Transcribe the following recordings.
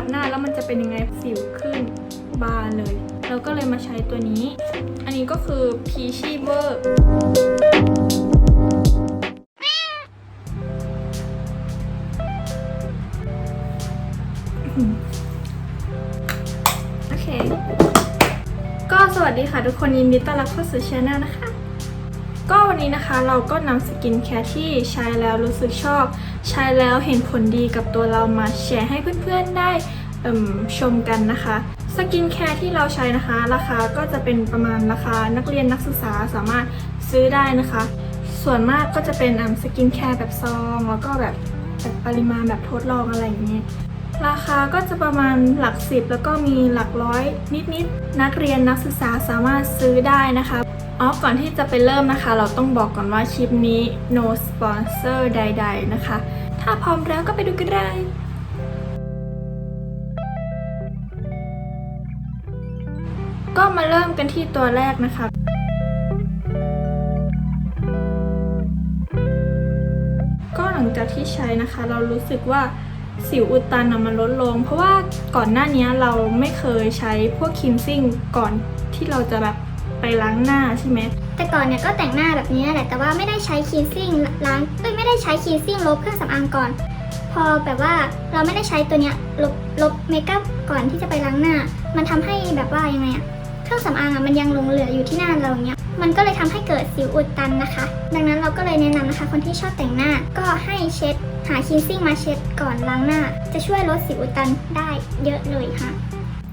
กับหน้าแล้วมันจะเป็นยังไงสิวขึ้นบานเลยเราก็เลยมาใช้ตัวนี้ อันนี้ก็คือ Peachy v e r โอเค ก็สวัสดีค่ะทุกคนยินดีต้อนรับเข้าสู่ช anel นะคะ ก็วันนี้นะคะเราก็นำสกินแคร์ที่ใช้แล้วรู้สึกชอบ ใช้แล้วเห็นผลดีกับตัวเรามาแชร์ให้เพื่อนๆได้ชมกันนะคะสกินแคร์ที่เราใช้นะคะ ราคาก็จะเป็นประมาณราคานักเรียนนักศึกษาสามารถซื้อได้นะคะ ส่วนมากก็จะเป็นสกินแคร์แบบซองแล้วก็แบบแบบปริมาณแบบทดลองอะไรอย่างเงี้ยราคาก็จะประมาณหลักสิบแล้วก็มีหลักร้อยนิดๆนักเรียนนักศึกษาสามารถซื้อได้นะคะ อ๋อก่อนที่จะไปเริ่มนะคะ เราต้องบอกก่อนว่าคลิปนี้ no sponsor ใด ๆ นะคะ ถ้าพร้อมแล้วก็ไปดูกันเลยก็มาเริ่มกันที่ตัวแรกนะคะ ก็หลังจากที่ใช้นะคะ เรารู้สึกว่าสิวอุดตันมันลดลง เพราะว่าก่อนหน้านี้เราไม่เคยใช้พวกครีมซิ่งก่อนที่เราจะแบบ ไปล้างหน้าใช่ไหม แต่ก่อนเนี่ยก็แต่งหน้าแบบนี้แหละ แต่ว่าไม่ได้ใช้คีนซิ่งล้างเอ้ยไม่ได้ใช้คีนซิ่งลบเครื่องสำอางก่อน พอแบบว่าเราไม่ได้ใช้ตัวเนี้ยลบลบเมคอัพก่อนที่จะไปล้างหน้า มันทำให้แบบว่ายังไงอะเครื่องสำอางอะมันยังหลงเหลืออยู่ที่หน้าเราอย่างเงี้ย มันก็เลยทำให้เกิดสิวอุดตันนะคะ ดังนั้นเราก็เลยแนะนำนะคะ คนที่ชอบแต่งหน้าก็ให้เช็ดหาคีนซิ่งมาเช็ดก่อนล้างหน้า จะช่วยลดสิวอุดตันได้เยอะเลยค่ะ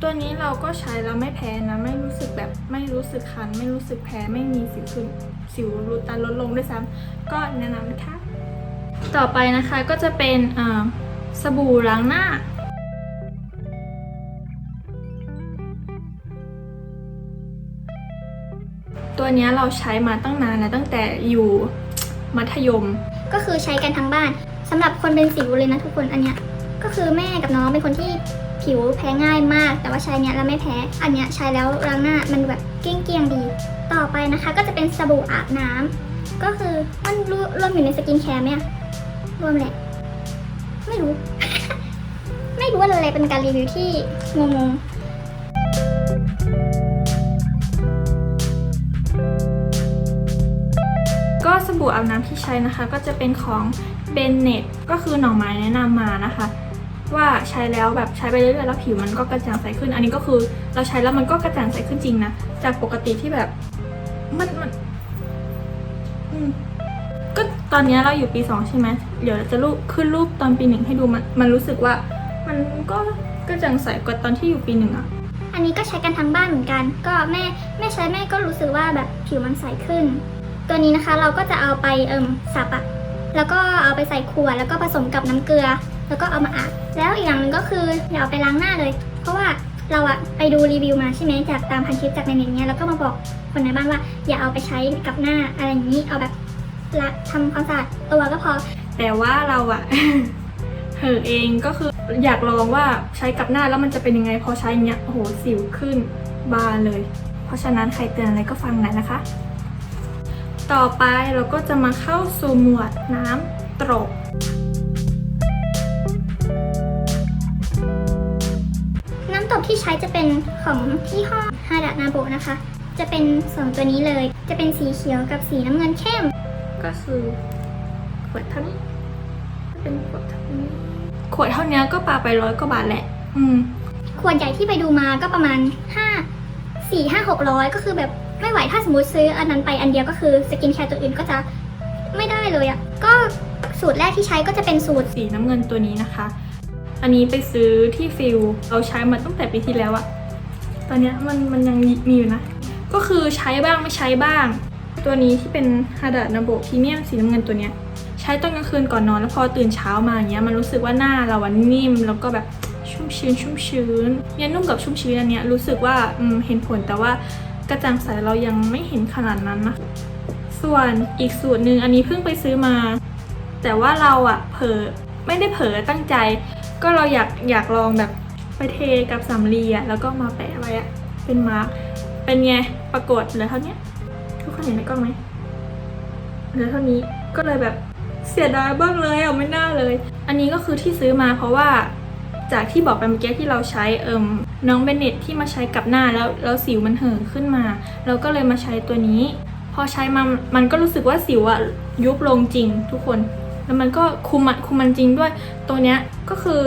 ตัวนี้เราก็ใช้แล้วไม่แพ้นะ ไม่รู้สึกแบบไม่รู้สึกคัน ไม่รู้สึกแพ้ไม่มีสิวขึ้นสิวรุดตันลดลงด้วยซ้ำก็แนะนำนะคะ ต่อไปนะคะก็จะเป็นสบู่ล้างหน้าตัวนี้เราใช้มาตั้งนานแล้วตั้งแต่อยู่มัธยม ก็คือใช้กันทั้งบ้านสำหรับคนเป็นสิวเลยนะทุกคนอันเนี้ยก็คือแม่กับน้องเป็นคนที่ ผิวแพ้ง่ายมาก แต่ว่าใช้เนี้ยแล้วไม่แพ้ อันเนี้ยใช้แล้วล้างหน้ามันแบบเกลี้ยงๆดี ต่อไปนะคะก็จะเป็นสบู่อาบน้ำก็คือมันรวรวมอยู่ในสกินแคร์ไหมรวมแหละ ไม่รู้ ไม่รู้อะไรเป็นการรีวิวที่งงๆก็สบู่อาบน้ำที่ใช้นะคะ ก็จะเป็นของเบนเน็ตก็คือหน่อไม้แนะนำมานะคะ ว่าใช้แล้วแบบใช้ไปเรื่อยๆแล้วผิวมันก็กระจ่างใสขึ้น อันนี้ก็คือเราใช้แล้วมันก็กระจ่างใสขึ้นจริงนะ จากปกติที่แบบมันมันก็ตอนนี้เราอยู่ปีสองใช่ไหมเดี๋ยวจะรูปขึ้นรูปตอนปีหนึ่งให้ดูมันมันรู้สึกว่า มันก็กระจ่างใสกว่าตอนที่อยู่ปีหนึ่งอะอันนี้ก็ใช้กันทั้งบ้านเหมือนกัน ก็แม่แม่ใช้แม่ก็รู้สึกว่าแบบผิวมันใสขึ้น ตัวนี้นะคะเราก็จะเอาไปเอิ่มสับอะแล้วก็เอาไปใส่ขวดแล้วก็ผสมกับน้ำเกลือ แล้วก็เอามาอาบแล้วอีกอย่างหนึ่งก็คืออย่าเอาไปล้างหน้าเลย เพราะว่าเราอะไปดูรีวิวมาใช่ไหมจากตามพันทิปจากในเน็ตเนี้ยแล้วก็มาบอกคนในบ้านว่า อย่าเอาไปใช้กับหน้าอะไรอย่างนี้เอาแบบละทำความสะอาดตัวก็พอ แต่ว่าเราอะ เหอเองก็คืออยากลองว่าใช้กับหน้าแล้วมันจะเป็นยังไงพอใช้เงี้ยโอ้โหสิวขึ้นบานเลย เพราะฉะนั้นใครเตือนอะไรก็ฟังหน่อยนะคะ ต่อไปเราก็จะมาเข้าสู่หมวดน้ำตรก ที่ใช้จะเป็นของที่ห้อฮาดะนาโบนะคะ จะเป็นสองตัวนี้เลย จะเป็นสีเขียวกับสีน้ำเงินเข้ม ก็คือขวดเท่านี้เป็นขวดเท่านี้ ขวดเท่านี้ก็ปาไปร้อยกว่าบาทแหละ อืม ขวดใหญ่ที่ไปดูมาก็ประมาณ5 4 5 600ก็คือแบบไม่ไหวถ้าสมมติซื้ออันนั้นไปอันเดียวก็คือสกินแคร์ตัวอื่นก็จะไม่ได้เลยอะ่ะ ก็สูตรแรกที่ใช้ก็จะเป็นสูตรสีน้ำเงินตัวนี้นะคะ อันนี้ไปซื้อที่ฟิลเราใช้มาตั้งแต่ปีที่แล้วอะตอนนี้มันมันยังมีอยู่นะ ก็คือใช้บ้างไม่ใช้บ้าง ตัวนี้ที่เป็นฮาดะนาโบพรีเมียมสีน้ำเงินตัวเนี้ยใช้ตอนกลางคืนก่อนนอนแล้วพอตื่นเช้ามาอย่างเงี้ยมันรู้สึกว่าหน้าเราอะนิ่มแล้วก็แบบชุ่มชื้นชุ่มชื้นเนี่ยนุ่มกับชุ่มชื้นอันเนี้ยรู้สึกว่าอืมเห็นผลแต่ว่ากระจ่างใสเรายังไม่เห็นขนาดนั้นนะส่วนอีกสูตรหนึ่งอันนี้เพิ่งไปซื้อมา แต่ว่าเราอะเผลอไม่ได้เผลอตั้งใจ ก็เราอยากอยากลองแบบไปเทกับสำลีอะแล้วก็มาแปะไว้อะเป็นมาร์กเป็นไงปรากฏเหลือเท่านี้ทุกคนเห็นในกล้องไหมเหลือเท่านี้ก็เลยแบบเสียดายบ้างเลยอะไม่น่าเลย อันนี้ก็คือที่ซื้อมาเพราะว่าจากที่บอกไปเมื่อกี้ที่เราใช้เอิมน้องเบนเน็ตที่มาใช้กับหน้าแล้วแล้วสิวมันเห่อขึ้นมา เราก็เลยมาใช้ตัวนี้ พอใช้มามันก็รู้สึกว่าสิวอะยุบลงจริงทุกคน แล้วมันก็คุมมันคุมมันจริงด้วย ตัวเนี้ยก็คือ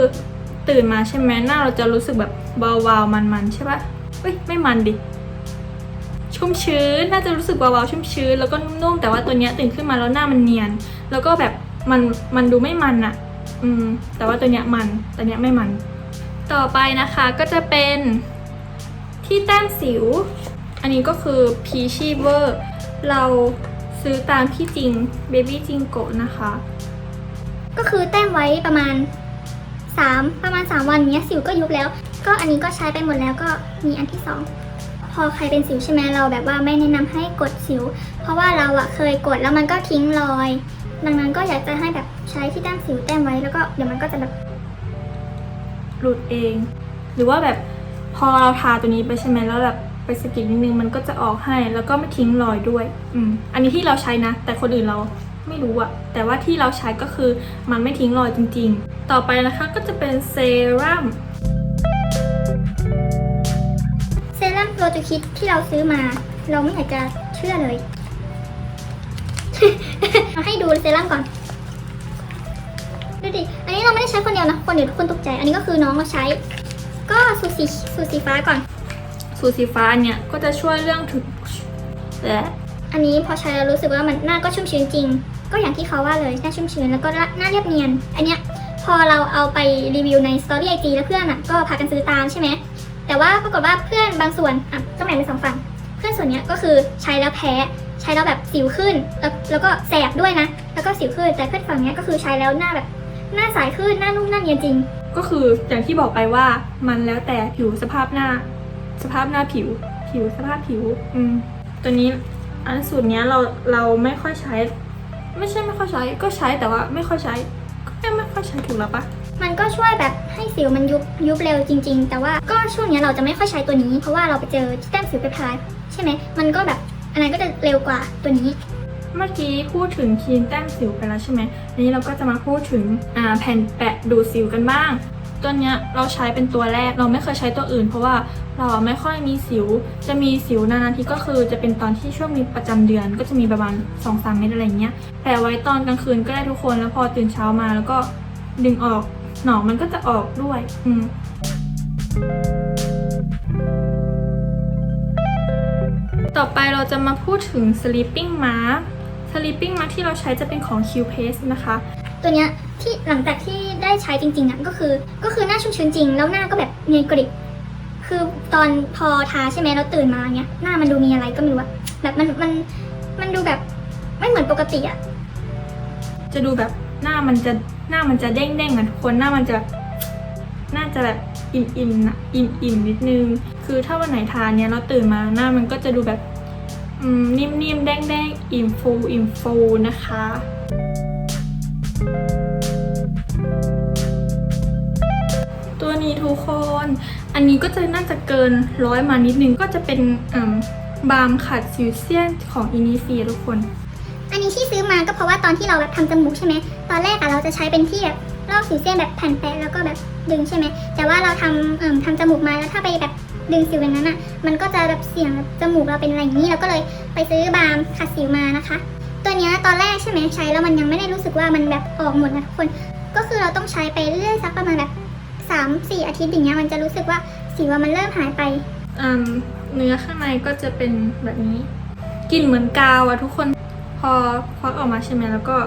ตื่นมาใช่ไหมหน้าเราจะรู้สึกแบบเบาๆมันๆใช่ปะเอ้ยไม่มันดิชุ่มชื้นน่าจะรู้สึกเบาๆชุ่มชื้นแล้วก็นุ่มๆแต่ว่าตัวเนี้ยตื่นขึ้นมาแล้วหน้ามันเนียน แล้วก็แบบมันมันดูไม่มันอะอืมแต่ว่าตัวเนี้ยมันตัวเนี้ยไม่มัน ต่อไปนะคะก็จะเป็นที่แต้มสิว อันนี้ก็คือ Peachy Ver เราซื้อตามพี่จริง Baby จิงโกะนะคะ ก็คือแต้มไว้ประมาณ 3 ประมาณ 3 วันเนี้ยสิวก็ยุบแล้ว ก็อันนี้ก็ใช้ไปหมดแล้วก็มีอันที่ 2 พอใครเป็นสิวใช่ไหมเราแบบว่าไม่แนะนำให้กดสิว เพราะว่าเราอะเคยกดแล้วมันก็ทิ้งรอย ดังนั้นก็อยากจะให้แบบใช้ที่แต้มสิวแต้มไว้แล้วก็เดี๋ยวมันก็จะแบบหลุดเอง หรือว่าแบบพอเราทาตัวนี้ไปใช่ไหมแล้วแบบไปสะกิดนิดนึงมันก็จะออกให้แล้วก็ไม่ทิ้งรอยด้วย อืม อันนี้ที่เราใช้นะ แต่คนอื่นเรา ไม่รู้อะแต่ว่าที่เราใช้ก็คือมันไม่ทิ้งรอยจริง ๆ ต่อไปนะคะก็จะเป็นเซรั่มเซรั่มโรจูคิดที่เราซื้อมา เราไม่อยากจะเชื่อเลย มาให้ดูเซรั่มก่อนดูดิ อันนี้เราไม่ได้ใช้คนเดียวนะ คนเดียวทุกคนตกใจ อันนี้ก็คือน้องเราใช้ ก็สูตรสีสูตรสีฟ้าก่อน สูตรสีฟ้าเนี่ยก็จะช่วยเรื่องถึงและอันนี้พอใช้แล้วรู้สึกว่ามันหน้าก็ชุ่มชื้นจริง ก็อย่างที่เขาว่าเลยหน้าชุ่มชื้นแล้วก็หน้าเรียบเนียน อันเนี้ยพอเราเอาไปรีวิวในสตอรี่ไอจีแล้วเพื่อนอะก็พากันซื้อตามใช่ไหมแต่ว่าปรากฏว่าเพื่อนบางส่วนอะต้องแบ่งเป็นสองฝั่งเพื่อนส่วนเนี้ยก็คือใช้แล้วแพ้ใช้แล้วแบบสิวขึ้น แล้วแล้วก็แสบด้วยนะ แล้วก็สิวขึ้นแต่เพื่อนฝั่งเนี้ยก็คือใช้แล้วหน้าแบบหน้าใสขึ้นหน้านุ่มหน้าเนียนจริง ก็คืออย่างที่บอกไปว่ามันแล้วแต่ผิวสภาพหน้า สภาพหน้าผิว ผิวสภาพผิว อืมตัวนี้อันสูตรเนี้ยเราเราไม่ค่อยใช้ ไม่ใช่ไม่ค่อยใช้ก็ใช้แต่ว่าไม่ค่อยใช้ ก็แค่ไม่ค่อยใช้ถูกแล้วปะมันก็ช่วยแบบให้สิวมันยุบยุบเร็วจริง ๆ แต่ว่าก็ช่วงเนี้ยเราจะไม่ค่อยใช้ตัวนี้ เพราะว่าเราไปเจอที่แต้มสิวไปพายใช่ไหมมันก็แบบอันนั้นก็จะเร็วกว่าตัวนี้ เมื่อกี้พูดถึงครีมแต้มสิวไปแล้วใช่ไหมอันนี้เราก็จะมาพูดถึงอ่าแผ่นแปะดูดสิวกันบ้าง ตัวเนี้ยเราใช้เป็นตัวแรกเราไม่เคยใช้ตัวอื่น เพราะว่าเราไม่ค่อยมีสิว จะมีสิวนานๆทีก็คือจะเป็นตอนที่ช่วงมีประจำเดือน ก็จะมีประมาณ2อสามเม็ดอะไรเงี้ยแปะไว้ตอนกลางคืนก็ได้ทุกคนแล้วพอตื่นเช้ามาแล้วก็ดึงออกหนองมันก็จะออกด้วยอืมต่อไปเราจะมาพูดถึง sleeping mask sleeping mask ที่เราใช้จะเป็นของ Q Paste นะคะ ตัวเนี้ย ที่หลังจากที่ได้ใช้จริงๆอะก็คือ ก็คือหน้าชุ่มชื้นจริง แล้วหน้าก็แบบเนียนกริบคือตอนพอทาใช่ไหมแล้วตื่นมาเนี้ยหน้ามันดูมีอะไรก็ไม่รู้อะแบบมันมันมันดูแบบไม่เหมือนปกติอะจะดูแบบหน้ามันจะหน้ามันจะเด้งๆอะทุกคนหน้ามันจะน่าจะแบบอิ่มๆนนะอิ่มๆนิดนึง คือถ้าวันไหนทานเนี้ยเราตื่นมาหน้ามันก็จะดูแบบนิ่มๆแดงๆอิ่มฟูอิ่มฟูนะคะ ทุกคน อันนี้ก็จะน่าจะเกินร้อยมานิดนึง ก็จะเป็นบาล์มขัดสิวเซียนของอินิฟีทุกคน อันนี้ที่ซื้อมาก็เพราะว่าตอนที่เราแบบทำจมูกใช่ไหม ตอนแรกอะเราจะใช้เป็นที่แบบลอกสิวเส้นแบบแผ่นแปะแล้วก็แบบดึงใช่ไหม แต่ว่าเราทำเอ่มทำจมูกมาแล้วถ้าไปแบบดึงสิวอย่างนั้นอะมันก็จะแบบเสี่ยงจมูกเราเป็นอะไรอย่างนี้ เราก็เลยไปซื้อบาล์มขัดสิวมานะคะ ตัวเนี้ยตอนแรกใช่ไหมใช้แล้วมันยังไม่ได้รู้สึกว่ามันแบบออกหมดนะทุกคน ก็คือเราต้องใช้ไปเรื่อยๆสักประมาณแบบ สามสี่อาทิตย์อย่างเงี้ยมันจะรู้สึกว่าสิวอะมันเริ่มหายไป อืมเนื้อข้างในก็จะเป็นแบบนี้กลิ่นเหมือนกาวอะทุกคนพอควักออกมาใช่ไหมแล้วก็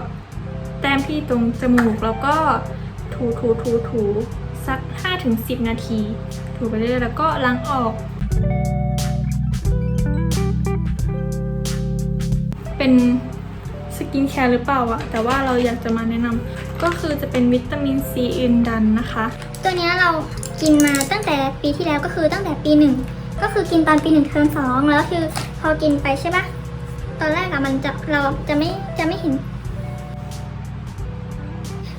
แต้มที่ตรงจมูกแล้วก็ถูถูถูถูสัก 5-10 นาที ถูไปเรื่อยแล้วก็ล้างออก เป็นสกินแคร์หรือเปล่าอะแต่ว่าเราอยากจะมาแนะนำ ก็คือจะเป็นวิตามินซีอินดันนะคะ ตัวนี้เรากินมาตั้งแต่ปีที่แล้วก็คือตั้งแต่ปีหนึ่งก็คือกินตอนปีหนึ่งเทอมสองแล้วคือพอกินไปใช่ปะตอนแรกอะมันจะเราจะไม่จะไม่เห็น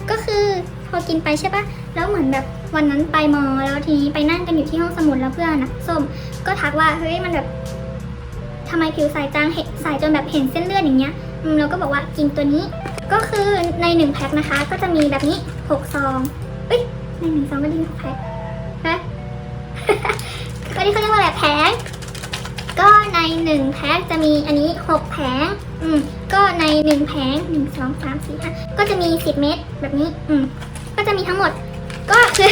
ก็คือพอกินไปใช่ปะแล้วเหมือนแบบวันนั้นไปมอแล้วทีนี้ไปนั่งกันอยู่ที่ห้องสมุดแล้วเพื่อนนะส้มก็ทักว่าเฮ้ยมันแบบทำไมผิวใสจางเห็นใสจนแบบเห็นเส้นเลือดอย่างเงี้ยเราก็บอกว่ากินตัวนี้ ก็คือในหนึ่งแพ็คนะคะ ก็จะมีแบบนี้หกซองเอ้ยในหนึ่งซองก็ได้หกแพ็คฮะก็นี่เขาเรียกว่าอะไรแผงก็ในหนึ่งแพ็คจะมีอันนี้หกแผงอืม ก็ในหนึ่งแผงหนึ่งสองสามสี่ห้าก็จะมีสิบเม็ดแบบนี้ อืม ก็จะมีทั้งหมด ก็คือ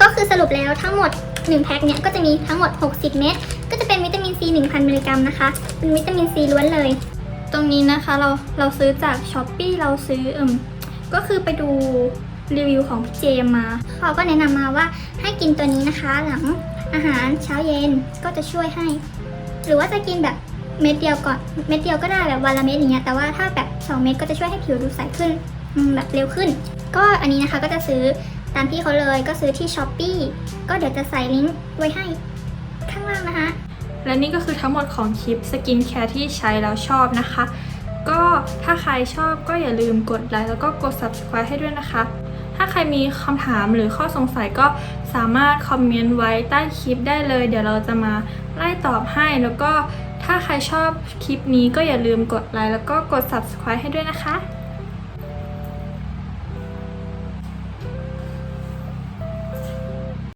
ก็คือสรุปแล้วทั้งหมดหนึ่งแพ็คเนี่ยก็จะมีทั้งหมด60เม็ดก็จะเป็นวิตามินซี1000มิลลิกรัมนะคะ เป็นวิตามินซีล้วนเลย ตรงนี้นะคะเราเราซื้อจากช้อปปีเราซื้อเอืมก็คือไปดูรีวิวของพี่เจมมาเขาก็แนะนำมาว่าให้กินตัวนี้นะคะ หลังอาหารเช้าเย็นก็จะช่วยให้ หรือว่าจะกินแบบเม็ดเดียวก่อนเม็ดเดียวก็ได้แบบวันละเม็ดอย่างเงี้ยแต่ว่าถ้าแบบ 2 เม็ดก็จะช่วยให้ผิวดูใสขึ้นแบบเร็วขึ้น ก็อันนี้นะคะก็จะซื้อตามพี่เขาเลยก็ซื้อที่ช้อปปีก็เดี๋ยวจะใส่ลิงก์ไว้ให้ และนี่ก็คือทั้งหมดของคลิปสกินแคร์ที่ใช้แล้วชอบนะคะ ก็ถ้าใครชอบก็อย่าลืมกดไลค์แล้วก็กด subscribe ให้ด้วยนะคะ ถ้าใครมีคำถามหรือข้อสงสัยก็สามารถคอมเมนต์ไว้ใต้คลิปได้เลย เดี๋ยวเราจะมาไล่ตอบให้แล้วก็ถ้าใครชอบคลิปนี้ก็อย่าลืมกดไลค์แล้วก็กด subscribe ให้ด้วยนะคะ